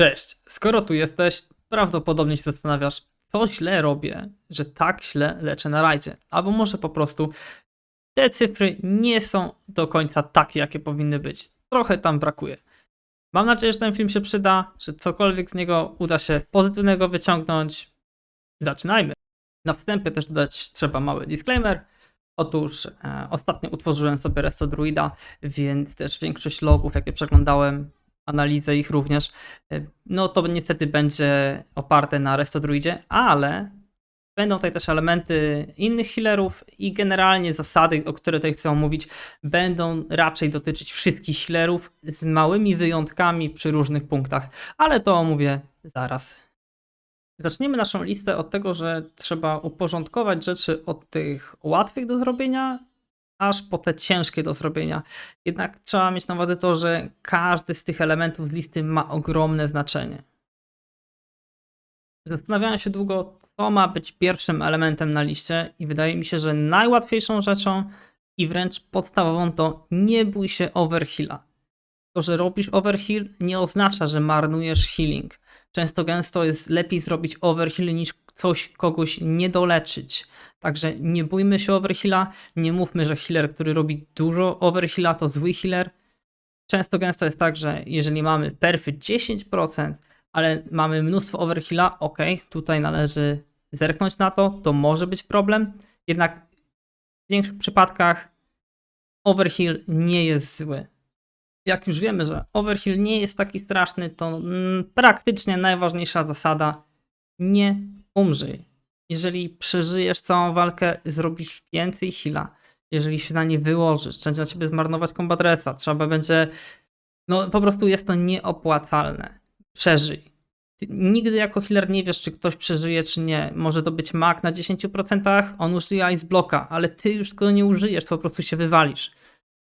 Cześć, skoro tu jesteś, prawdopodobnie się zastanawiasz, co źle robię, że tak źle leczę na rajdzie. Albo może po prostu te cyfry nie są do końca takie, jakie powinny być. Trochę tam brakuje. Mam nadzieję, że ten film się przyda, że cokolwiek z niego uda się pozytywnego wyciągnąć. Zaczynajmy. Na wstępie też dodać trzeba mały disclaimer. Otóż e, ostatnio utworzyłem sobie Resto Druida, więc też większość logów, jakie przeglądałem, analizę ich również, e, no to niestety będzie oparte na Resto Druidzie, ale będą tutaj też elementy innych healerów i generalnie zasady, o które tutaj chcę omówić, będą raczej dotyczyć wszystkich healerów z małymi wyjątkami przy różnych punktach, ale to omówię zaraz. Zaczniemy naszą listę od tego, że trzeba uporządkować rzeczy od tych łatwych do zrobienia, aż po te ciężkie do zrobienia. Jednak trzeba mieć na uwadze to, że każdy z tych elementów z listy ma ogromne znaczenie. Zastanawiałem się długo, co ma być pierwszym elementem na liście, i wydaje mi się, że najłatwiejszą rzeczą i wręcz podstawową to nie bój się overheala. To, że robisz overheal, nie oznacza, że marnujesz healing. Często gęsto jest lepiej zrobić overheal niż coś kogoś nie doleczyć. Także nie bójmy się overheala, nie mówmy, że healer, który robi dużo overheala to zły healer. Często gęsto jest tak, że jeżeli mamy perfy 10%, ale mamy mnóstwo overheala, ok, tutaj należy zerknąć na to, to może być problem. Jednak w większych przypadkach overheal nie jest zły. Jak już wiemy, że overheal nie jest taki straszny, to mm, praktycznie najważniejsza zasada nie umrzyj. Jeżeli przeżyjesz całą walkę, zrobisz więcej heala. Jeżeli się na nie wyłożysz, będzie na ciebie zmarnować combat resa, trzeba będzie. No po prostu jest to nieopłacalne. Przeżyj. Ty nigdy jako healer nie wiesz, czy ktoś przeżyje, czy nie. Może to być mag na 10%, on użyje ice blocka, ale ty już go nie użyjesz, po prostu się wywalisz.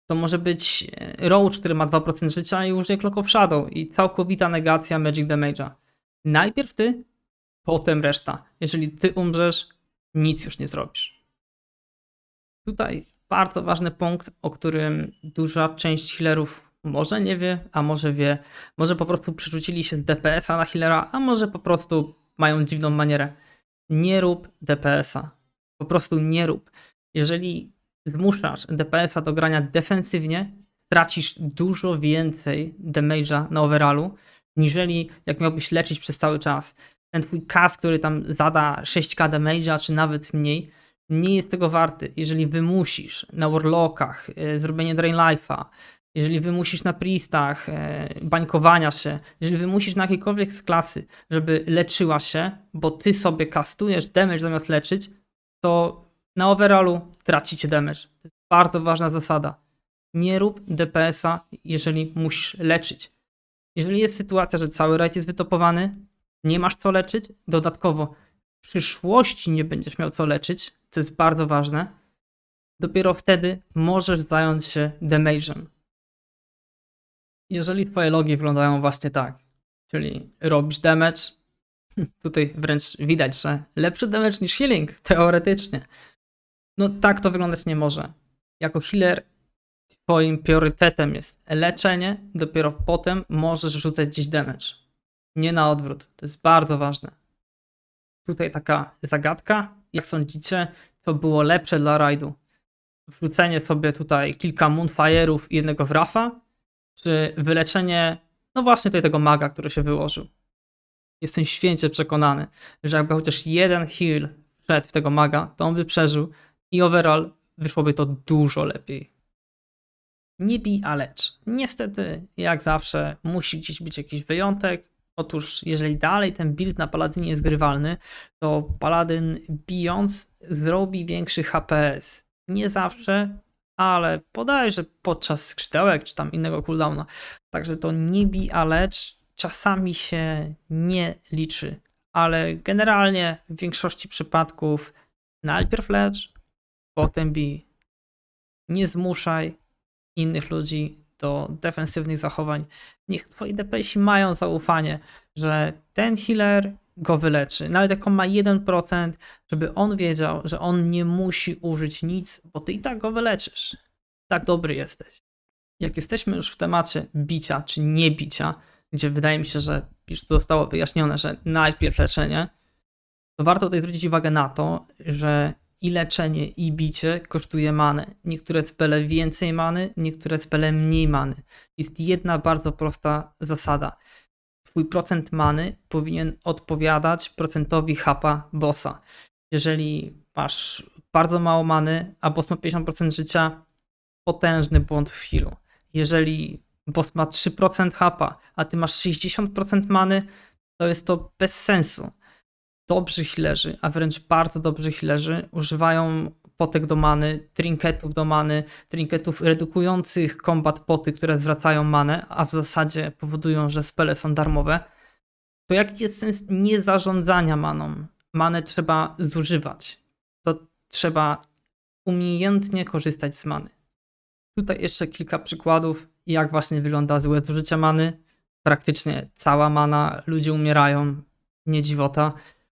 To może być e, Roach, który ma 2% życia i użyje Clock of Shadow i całkowita negacja Magic Damage'a. Najpierw ty, potem reszta. Jeżeli ty umrzesz, nic już nie zrobisz. Tutaj bardzo ważny punkt, o którym duża część healerów może nie wie, a może wie. Może po prostu przerzucili się z DPS-a na healera, a może po prostu mają dziwną manierę. Nie rób DPS-a. Po prostu nie rób. Jeżeli zmuszasz DPS-a do grania defensywnie, stracisz dużo więcej damage'a na overallu, niżeli jak miałbyś leczyć przez cały czas. Ten twój cast, który tam zada 6k damage'a, czy nawet mniej, nie jest tego warty. Jeżeli wymusisz na warlockach yy, zrobienie drain life'a, jeżeli wymusisz na priestach yy, bańkowania się, jeżeli wymusisz na jakiejkolwiek z klasy, żeby leczyła się, bo ty sobie kastujesz damage zamiast leczyć, to na overallu tracicie damage. To jest bardzo ważna zasada. Nie rób DPS-a, jeżeli musisz leczyć. Jeżeli jest sytuacja, że cały rajd jest wytopowany, nie masz co leczyć, dodatkowo w przyszłości nie będziesz miał co leczyć, co jest bardzo ważne, dopiero wtedy możesz zająć się damage'em. Jeżeli twoje logi wyglądają właśnie tak, czyli robisz damage, tutaj wręcz widać, że lepszy damage niż healing, teoretycznie. No tak to wyglądać nie może. Jako healer twoim priorytetem jest leczenie, dopiero potem możesz rzucać gdzieś damage. Nie na odwrót. To jest bardzo ważne. Tutaj taka zagadka. Jak sądzicie, co było lepsze dla rajdu? Wrzucenie sobie tutaj kilka Moonfire'ów i jednego Wrafa? Czy wyleczenie, no właśnie tutaj tego maga, który się wyłożył? Jestem święcie przekonany, że jakby chociaż jeden heal wszedł w tego maga, to on by przeżył i overall wyszłoby to dużo lepiej. Nie bij, a lecz. Niestety, jak zawsze, musi gdzieś być jakiś wyjątek. Otóż, jeżeli dalej ten build na Paladynie jest grywalny, to Paladyn bijąc zrobi większy HPS. Nie zawsze, ale podajże podczas skrzydełek czy tam innego cooldowna. Także to nie bij, a lecz czasami się nie liczy. Ale generalnie w większości przypadków najpierw lecz, potem bij. Nie zmuszaj innych ludzi do defensywnych zachowań. Niech twoi DPS mają zaufanie, że ten healer go wyleczy. Nawet jak on ma 1%, żeby on wiedział, że on nie musi użyć nic, bo ty i tak go wyleczysz. Tak dobry jesteś. Jak jesteśmy już w temacie bicia czy nie bicia, gdzie wydaje mi się, że już zostało wyjaśnione, że najpierw leczenie, to warto tutaj zwrócić uwagę na to, że i leczenie, i bicie kosztuje manę. Niektóre spele więcej many, niektóre spele mniej many. Jest jedna bardzo prosta zasada. Twój procent many powinien odpowiadać procentowi hapa bossa. Jeżeli masz bardzo mało many, a boss ma 50% życia, potężny błąd w healu. Jeżeli boss ma 3% hapa, a ty masz 60% many, to jest to bez sensu. Dobrzy healerzy, a wręcz bardzo dobrzy healerzy używają potek do many, trinketów do many, trinketów redukujących kombat poty, które zwracają manę, a w zasadzie powodują, że spele są darmowe. To jaki jest sens niezarządzania maną? Manę trzeba zużywać. To trzeba umiejętnie korzystać z many. Tutaj jeszcze kilka przykładów, jak właśnie wygląda złe zużycie many. Praktycznie cała mana, ludzie umierają, nie dziwota.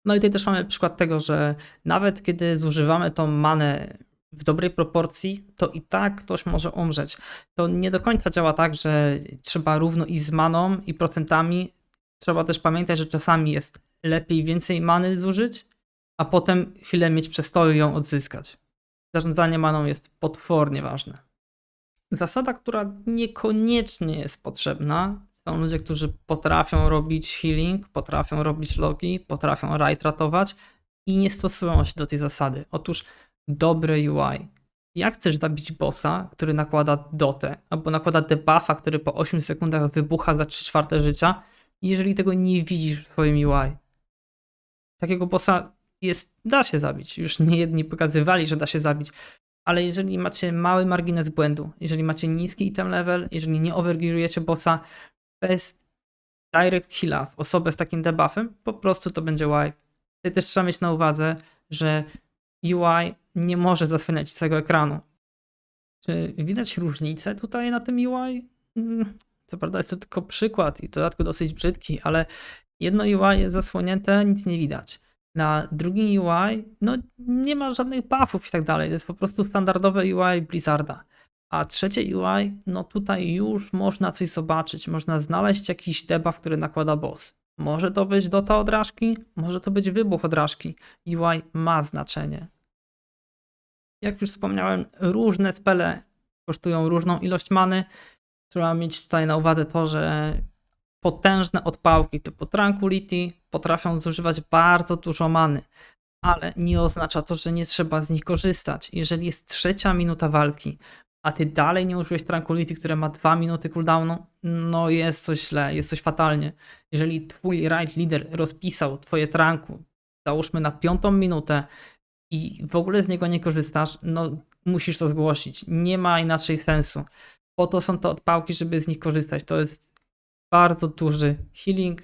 No i tutaj też mamy przykład tego, że nawet kiedy zużywamy tą manę w dobrej proporcji, to i tak ktoś może umrzeć. To nie do końca działa tak, że trzeba równo i z maną, i procentami. Trzeba też pamiętać, że czasami jest lepiej więcej many zużyć, a potem chwilę mieć przestoju ją odzyskać. Zarządzanie maną jest potwornie ważne. Zasada, która niekoniecznie jest potrzebna, są ludzie, którzy potrafią robić healing, potrafią robić logi, potrafią raid ratować i nie stosują się do tej zasady. Otóż dobre UI. Jak chcesz zabić bossa, który nakłada dotę, albo nakłada debuffa, który po 8 sekundach wybucha za 3 czwarte życia, jeżeli tego nie widzisz w swoim UI? Takiego bossa jest, da się zabić. Już nie jedni pokazywali, że da się zabić. Ale jeżeli macie mały margines błędu, jeżeli macie niski item level, jeżeli nie overgearujecie bossa, bez direct heala w osobę z takim debuffem, po prostu to będzie wipe. Tutaj też trzeba mieć na uwadze, że UI nie może zasłaniać całego ekranu. Czy widać różnicę tutaj na tym UI? Mm, Co prawda jest to tylko przykład i w dodatku dosyć brzydki, ale jedno UI jest zasłonięte, nic nie widać. Na drugim UI no nie ma żadnych buffów i tak dalej. To jest po prostu standardowe UI Blizzarda. A trzecie UI, no tutaj już można coś zobaczyć. Można znaleźć jakiś debuff, który nakłada boss. Może to być dota odráżki, może to być wybuch odráżki. UI ma znaczenie. Jak już wspomniałem, różne spele kosztują różną ilość many. Trzeba mieć tutaj na uwadze to, że potężne odpałki typu Tranquility potrafią zużywać bardzo dużo many, ale nie oznacza to, że nie trzeba z nich korzystać. Jeżeli jest trzecia minuta walki, a ty dalej nie użyłeś Tranquility, które ma 2 minuty cooldownu, no jest coś źle, jest coś fatalnie. Jeżeli twój right leader rozpisał twoje tranku, załóżmy na piątą minutę i w ogóle z niego nie korzystasz, no musisz to zgłosić. Nie ma inaczej sensu. Po to są te odpałki, żeby z nich korzystać. To jest bardzo duży healing,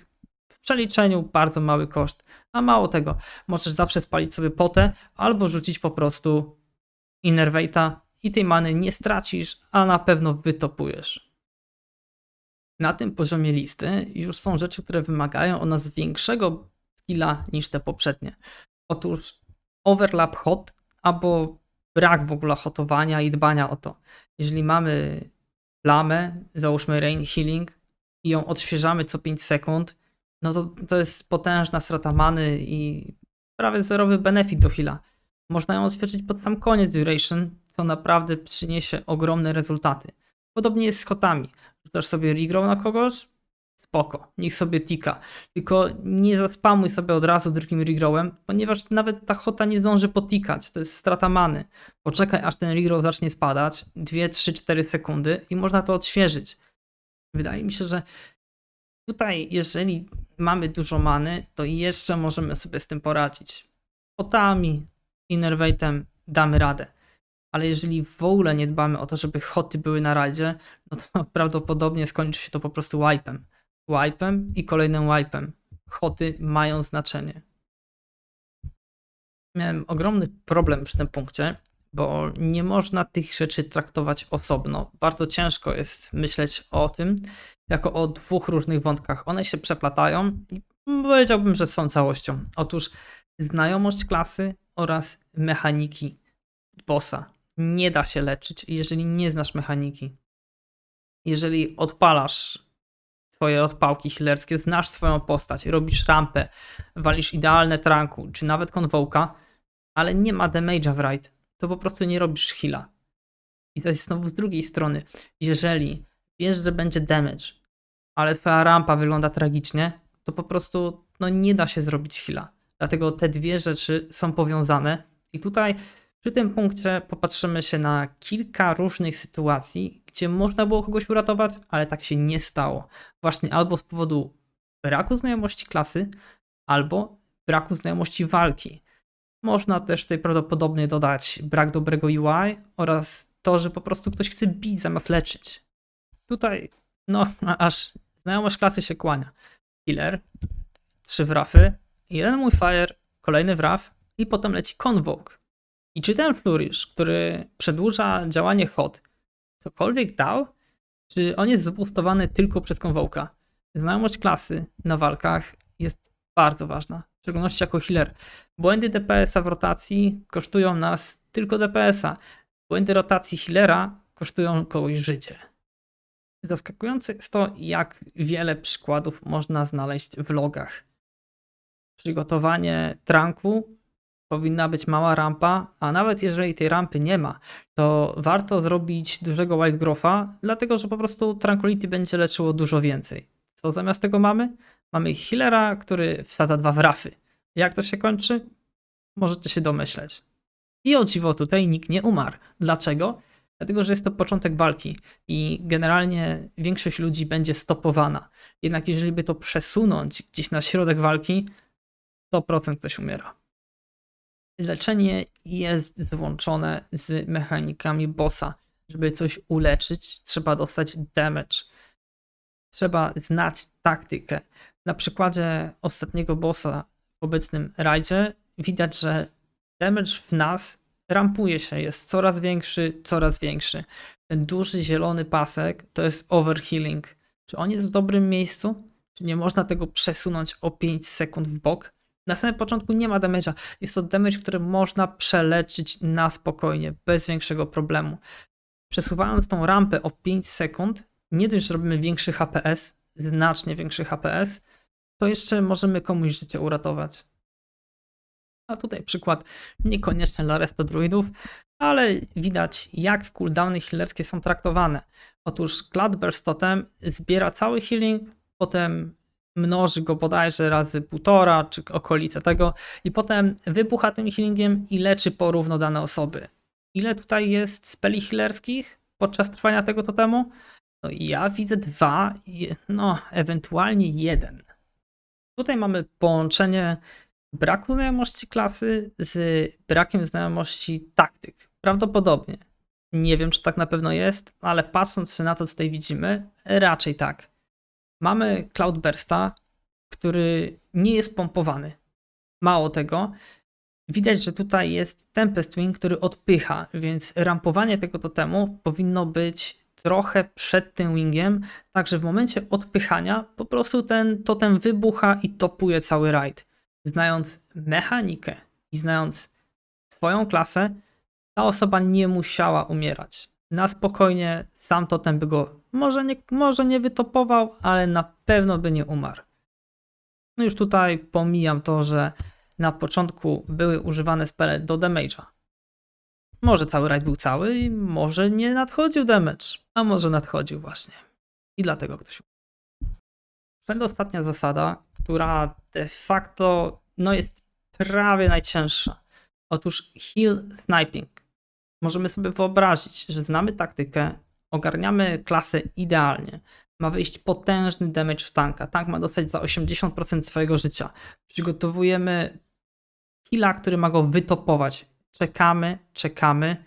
w przeliczeniu bardzo mały koszt. A mało tego, możesz zawsze spalić sobie potę albo rzucić po prostu Innervate'a i tej many nie stracisz, a na pewno wytopujesz. Na tym poziomie listy już są rzeczy, które wymagają od nas większego skilla niż te poprzednie. Otóż overlap hot albo brak w ogóle hotowania i dbania o to. Jeżeli mamy plamę, załóżmy rain healing i ją odświeżamy co 5 sekund, no to to jest potężna strata many i prawie zerowy benefit do heala. Można ją odświeżyć pod sam koniec duration, co naprawdę przyniesie ogromne rezultaty. Podobnie jest z hotami. Rzucasz sobie regrow na kogoś, spoko, niech sobie tika. Tylko nie zaspamuj sobie od razu drugim regrowem, ponieważ nawet ta hota nie zdąży potikać, to jest strata many. Poczekaj aż ten regrow zacznie spadać, 2, 3, 4 sekundy i można to odświeżyć. Wydaje mi się, że tutaj jeżeli mamy dużo many, to jeszcze możemy sobie z tym poradzić. Hotami, Innervate'em damy radę. Ale jeżeli w ogóle nie dbamy o to, żeby hoty były na rajdzie, no to prawdopodobnie skończy się to po prostu wipe'em. Wipe'em i kolejnym wipe'em. Hoty mają znaczenie. Miałem ogromny problem przy tym punkcie, bo nie można tych rzeczy traktować osobno. Bardzo ciężko jest myśleć o tym jako o dwóch różnych wątkach. One się przeplatają i powiedziałbym, że są całością. Otóż znajomość klasy oraz mechaniki bossa. Nie da się leczyć, jeżeli nie znasz mechaniki. Jeżeli odpalasz swoje odpałki healerskie, znasz swoją postać, robisz rampę, walisz idealne tranku, czy nawet konwołka, ale nie ma damage'a w raid, to po prostu nie robisz heala. I jest znowu z drugiej strony. Jeżeli wiesz, że będzie damage, ale twoja rampa wygląda tragicznie, to po prostu no, nie da się zrobić heala. Dlatego te dwie rzeczy są powiązane. I tutaj przy tym punkcie popatrzymy się na kilka różnych sytuacji, gdzie można było kogoś uratować, ale tak się nie stało. Właśnie albo z powodu braku znajomości klasy, albo braku znajomości walki. Można też tutaj prawdopodobnie dodać brak dobrego UI oraz to, że po prostu ktoś chce bić zamiast leczyć. Tutaj, no, aż znajomość klasy się kłania. Healer, trzy wrafy, jeden mój fire, kolejny wraf i potem leci convoke. I czy ten flourish, który przedłuża działanie hot, cokolwiek dał? Czy on jest zboostowany tylko przez konwołka? Znajomość klasy na walkach jest bardzo ważna, w szczególności jako healer. Błędy DPS-a w rotacji kosztują nas tylko DPS-a. Błędy rotacji healera kosztują kogoś życie. Zaskakujące jest to, jak wiele przykładów można znaleźć w logach. Przygotowanie tranku powinna być mała rampa, a nawet jeżeli tej rampy nie ma, to warto zrobić dużego Wild Growtha, dlatego że po prostu Tranquility będzie leczyło dużo więcej. Co zamiast tego mamy? Mamy healera, który wsadza dwa wrafy. Jak to się kończy? Możecie się domyśleć. I o dziwo tutaj nikt nie umarł. Dlaczego? Dlatego, że jest to początek walki i generalnie większość ludzi będzie stopowana. Jednak jeżeli by to przesunąć gdzieś na środek walki, 100% ktoś umiera. Leczenie jest złączone z mechanikami bossa. Żeby coś uleczyć, trzeba dostać damage. Trzeba znać taktykę. Na przykładzie ostatniego bossa w obecnym rajdzie widać, że damage w nas rampuje się, jest coraz większy, coraz większy. Ten duży zielony pasek to jest overhealing. Czy on jest w dobrym miejscu? Czy nie można tego przesunąć o 5 sekund w bok? Na samym początku nie ma damage'a. Jest to damage, który można przeleczyć na spokojnie, bez większego problemu. Przesuwając tą rampę o 5 sekund, nie dość, że robimy większy HPS, znacznie większy HPS, to jeszcze możemy komuś życie uratować. A tutaj przykład niekoniecznie dla restodruidów, ale widać jak cooldowny healerskie są traktowane. Otóż Cloudburst Totem zbiera cały healing, potem mnoży go bodajże razy półtora, czy okolice tego, i potem wybucha tym healingiem i leczy porówno dane osoby. Ile tutaj jest speli healerskich podczas trwania tego totemu? No ja widzę dwa, no ewentualnie jeden. Tutaj mamy połączenie braku znajomości klasy z brakiem znajomości taktyk. Prawdopodobnie. Nie wiem, czy tak na pewno jest, ale patrząc na to, co tutaj widzimy, raczej tak. Mamy Cloudbursta, który nie jest pompowany. Mało tego, widać, że tutaj jest Tempest Wing, który odpycha, więc rampowanie tego totemu powinno być trochę przed tym wingiem, tak że w momencie odpychania po prostu ten totem wybucha i topuje cały raid. Znając mechanikę i znając swoją klasę, ta osoba nie musiała umierać. Na spokojnie sam totem by go może nie, może nie wytopował, ale na pewno by nie umarł. No już tutaj pomijam to, że na początku były używane spele do damage'a. Może cały raid był cały i może nie nadchodził damage, a może nadchodził właśnie. I dlatego ktoś Przedostatnia zasada, która de facto no jest prawie najcięższa. Otóż heal sniping. Możemy sobie wyobrazić, że znamy taktykę, ogarniamy klasę idealnie. Ma wyjść potężny damage w tanka. Tank ma dostać za 80% swojego życia. Przygotowujemy killa, który ma go wytopować. Czekamy, czekamy.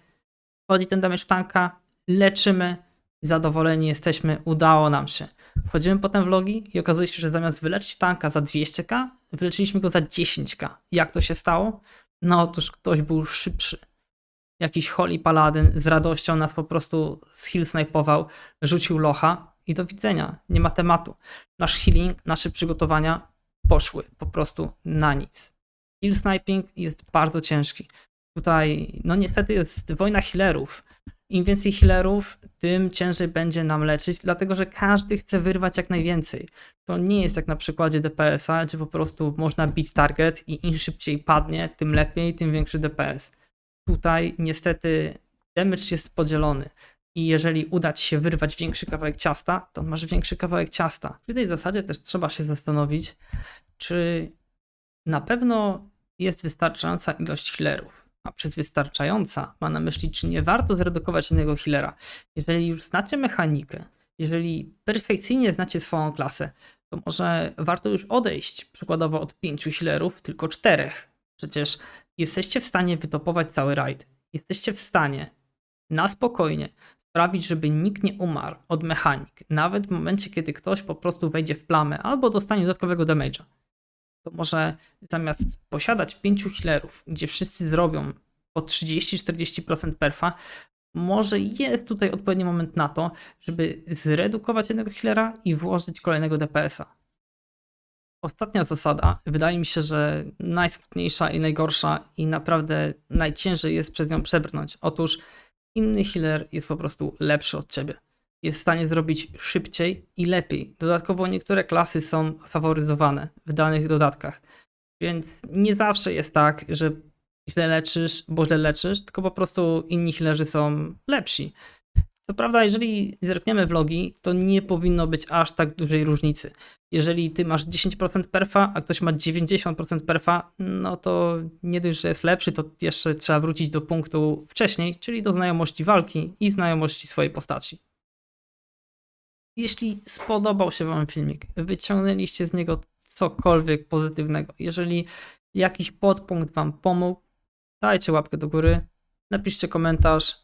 Wchodzi ten damage w tanka, leczymy, zadowoleni jesteśmy, udało nam się. Wchodzimy potem w logi i okazuje się, że zamiast wyleczyć tanka za 200k, wyleczyliśmy go za 10k. Jak to się stało? No otóż ktoś był szybszy jakiś Holy Paladyn z radością nas po prostu heal snajpował, rzucił locha i do widzenia, nie ma tematu. Nasz healing, nasze przygotowania poszły po prostu na nic. Heal sniping jest bardzo ciężki. Tutaj, no niestety jest wojna healerów. Im więcej healerów, tym ciężej będzie nam leczyć, dlatego że każdy chce wyrwać jak najwięcej. To nie jest jak na przykładzie DPS-a, gdzie po prostu można bić target i im szybciej padnie, tym lepiej, tym większy DPS. Tutaj niestety damage jest podzielony. I jeżeli uda ci się wyrwać większy kawałek ciasta, to masz większy kawałek ciasta. W tej zasadzie też trzeba się zastanowić, czy na pewno jest wystarczająca ilość healerów. A przez wystarczająca ma na myśli, czy nie warto zredukować jednego healera. Jeżeli już znacie mechanikę, jeżeli perfekcyjnie znacie swoją klasę, to może warto już odejść przykładowo od pięciu healerów, tylko czterech. Przecież jesteście w stanie wytopować cały raid. Jesteście w stanie na spokojnie sprawić, żeby nikt nie umarł od mechanik, nawet w momencie, kiedy ktoś po prostu wejdzie w plamę albo dostanie dodatkowego damage'a. To może zamiast posiadać pięciu healerów, gdzie wszyscy zrobią po 30-40% perfa, może jest tutaj odpowiedni moment na to, żeby zredukować jednego healera i włożyć kolejnego DPS-a. Ostatnia zasada, wydaje mi się, że najsmutniejsza i najgorsza i naprawdę najciężej jest przez nią przebrnąć. Otóż inny healer jest po prostu lepszy od ciebie. Jest w stanie zrobić szybciej i lepiej. Dodatkowo niektóre klasy są faworyzowane w danych dodatkach. Więc nie zawsze jest tak, że źle leczysz, bo źle leczysz, tylko po prostu inni healerzy są lepsi. Co prawda, jeżeli zerkniemy w logi, to nie powinno być aż tak dużej różnicy. Jeżeli ty masz 10% perfa, a ktoś ma 90% perfa, no to nie dość, że jest lepszy, to jeszcze trzeba wrócić do punktu wcześniej, czyli do znajomości walki i znajomości swojej postaci. Jeśli spodobał się Wam filmik, wyciągnęliście z niego cokolwiek pozytywnego, jeżeli jakiś podpunkt Wam pomógł, dajcie łapkę do góry, napiszcie komentarz.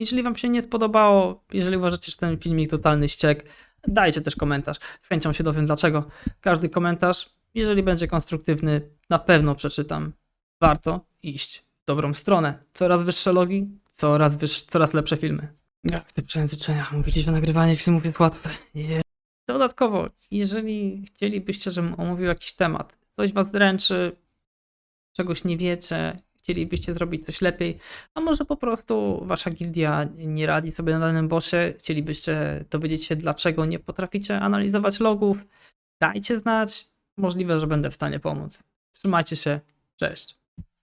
Jeżeli Wam się nie spodobało, jeżeli uważacie, że ten filmik totalny ściek, dajcie też komentarz. Z chęcią się dowiem dlaczego. Każdy komentarz, jeżeli będzie konstruktywny, na pewno przeczytam. Warto iść w dobrą stronę. Coraz wyższe logi, coraz, wyższe, coraz lepsze filmy. Jak te przejęzyczenia. Mówicie, że nagrywanie filmów jest łatwe. Je- Dodatkowo, jeżeli chcielibyście, żebym omówił jakiś temat, coś was dręczy, czegoś nie wiecie, chcielibyście zrobić coś lepiej, a może po prostu wasza gildia nie radzi sobie na danym bossie, chcielibyście dowiedzieć się, dlaczego nie potraficie analizować logów, dajcie znać. Możliwe, że będę w stanie pomóc. Trzymajcie się. Cześć.